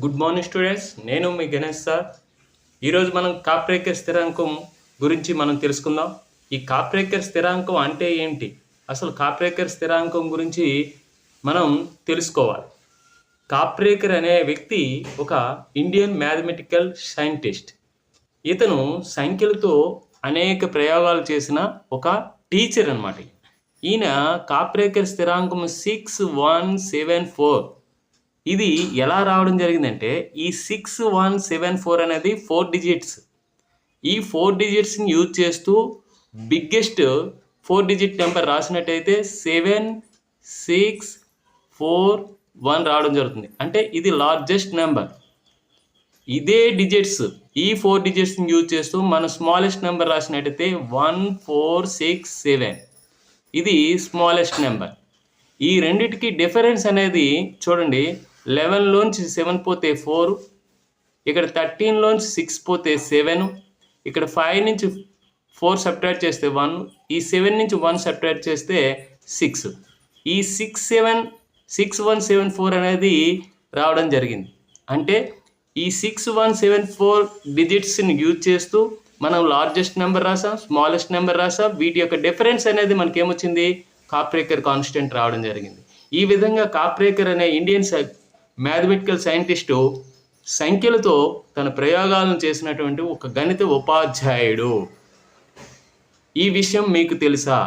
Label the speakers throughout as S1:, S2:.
S1: Good morning students నేను మీ Ganesh sir. ఈరోజు మనం కాప్రేకర్ స్థిరాంకం గురించి మనం తెలుసుకుందాం. ఈ కాప్రేకర్ స్థిరాంకం అంటే ఏంటి? అసలు కాప్రేకర్ స్థిరాంకం గురించి మనం తెలుసుకోవాలి. కాప్రేకర్ అనే వ్యక్తి ఒక ఇండియన్ మ్యాథమెటికల్ సైంటిస్ట్. ఇతను సంఖ్యలతో అనేక ప్రయోగాలు చేసిన ఒక టీచర్ అనమాట ఈయన కాప్రేకర్ స్థిరాంకం సిక్స్ వన్ సెవెన్ ఫోర్ ఇది ఎలా రావడం జరిగిందంటే ఈ సిక్స్ వన్ సెవెన్ ఫోర్ అనేది ఫోర్ డిజిట్స్. ఈ ఫోర్ డిజిట్స్ని యూజ్ చేస్తూ బిగ్గెస్ట్ ఫోర్ డిజిట్ నెంబర్ రాసినట్టయితే సెవెన్ సిక్స్ ఫోర్ వన్ రావడం జరుగుతుంది. అంటే ఇది లార్జెస్ట్ నెంబర్. ఇదే డిజిట్స్ ఈ ఫోర్ డిజిట్స్ని యూజ్ చేస్తూ మన స్మాలెస్ట్ నెంబర్ రాసినట్టయితే వన్ ఫోర్ సిక్స్ సెవెన్. ఇది స్మాలెస్ట్ నెంబర్. ఈ రెండిటికి డిఫరెన్స్ అనేది చూడండి. లెవెన్లోంచి సెవెన్ పోతే ఫోర్ ఇక్కడ థర్టీన్లోంచి సిక్స్ పోతే సెవెన్ ఇక్కడ ఫైవ్ నుంచి ఫోర్ సబ్ట్రాక్ట్ చేస్తే వన్ ఈ సెవెన్ నుంచి వన్ సబ్ట్రాక్ట్ చేస్తే సిక్స్. ఈ six seven six one seven four అనేది రావడం జరిగింది. అంటే ఈ సిక్స్ వన్ సెవెన్ ఫోర్ డిజిట్స్ని యూజ్ చేస్తూ మనం లార్జెస్ట్ నెంబర్ రాసాం స్మాలెస్ట్ నెంబర్ రాసాం వీటి యొక్క డిఫరెన్స్ అనేది మనకి ఏమొచ్చింది కాప్రేకర్ కాన్స్టెంట్ రావడం జరిగింది. ఈ విధంగా కాప్రేకర్ అనే ఇండియన్ మ్యాథమెటికల్ సైంటిస్టు సంఖ్యలతో తన ప్రయోగాలను చేసినటువంటి ఒక గణిత ఉపాధ్యాయుడు. ఈ విషయం మీకు తెలుసా?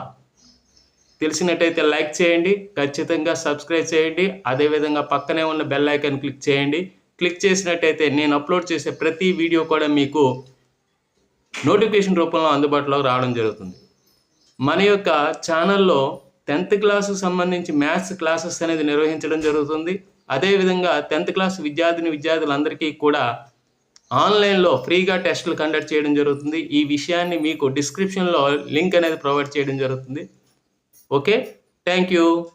S1: తెలిసినట్టయితే లైక్ చేయండి ఖచ్చితంగా సబ్స్క్రైబ్ చేయండి అదేవిధంగా పక్కనే ఉన్న బెల్ ఐకాన్ క్లిక్ చేయండి. క్లిక్ చేసినట్టయితే నేను అప్లోడ్ చేసే ప్రతి వీడియో కూడా మీకు నోటిఫికేషన్ రూపంలో అందుబాటులో రావడం జరుగుతుంది. మన యొక్క ఛానల్లో టెన్త్ క్లాసుకు సంబంధించి మ్యాథ్స్ క్లాసెస్ అనేది నిర్వహించడం జరుగుతుంది. అదేవిధంగా టెన్త్ క్లాస్ విద్యార్థిని విద్యార్థులందరికీ కూడా ఆన్లైన్లో ఫ్రీగా టెస్టులు కండక్ట్ చేయడం జరుగుతుంది. ఈ విషయాన్ని మీకు డిస్క్రిప్షన్లో లింక్ అనేది ప్రొవైడ్ చేయడం జరుగుతుంది. ఓకే? Thank you.